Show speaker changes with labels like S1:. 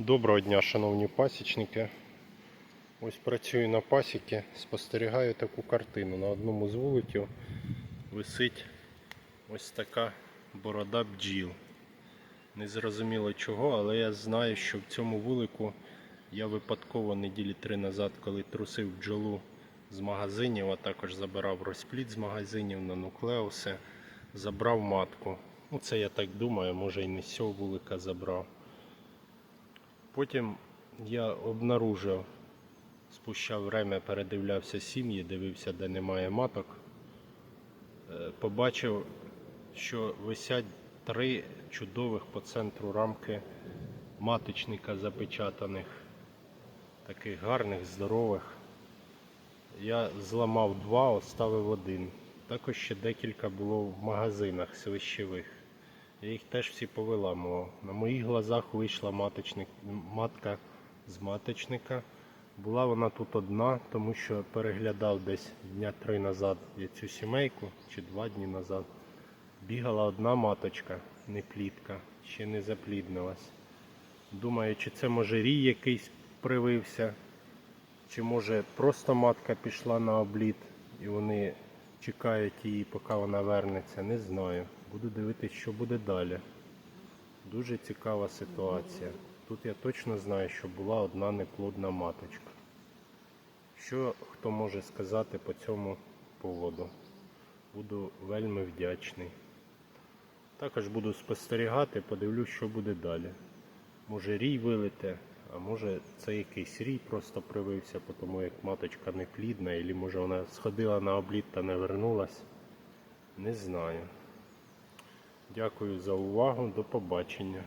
S1: Доброго дня, шановні пасічники. Ось працюю на пасіки, спостерігаю таку картину. На одному з вуликів висить ось така борода бджіл. Не зрозуміло чого, але я знаю, що в цьому вулику я випадково неділі три назад, коли трусив бджолу з магазинів, а також забирав розплід з магазинів на нуклеуси, забрав матку. Ну, це я так думаю, може і не з цього вулика забрав. Потім я обнаружив, спуща время, передивлявся сім'ї, дивився, де немає маток. Е, Побачив, що висять три чудових по центру рамки маточника запечатаних, таких гарних, здорових. Я зламав два, оставив один. Також ще декілька було в магазинах свищевих. Я їх теж всі повиламував. На моїх глазах вийшла маточник, матка з маточника. Була вона тут одна, тому що переглядав десь дня три назад я цю сімейку, чи два дні назад. Бігала одна маточка, не плітка, ще не запліднилась. Думаю, чи це може рій якийсь привився, чи може просто матка пішла на обліт і вони чекають її, поки вона вернеться, не знаю. Буду дивитися, що буде далі. Дуже цікава ситуація. Тут я точно знаю, що була одна неплодна маточка. Що хто може сказати по цьому поводу? Буду вельми вдячний. Також буду спостерігати, подивлюсь, що буде далі. Може рій вилите, а може це якийсь рій просто привився, тому як маточка не плідна, або може вона сходила на обліт та не вернулась. Не знаю. Дякую за увагу. До побачення.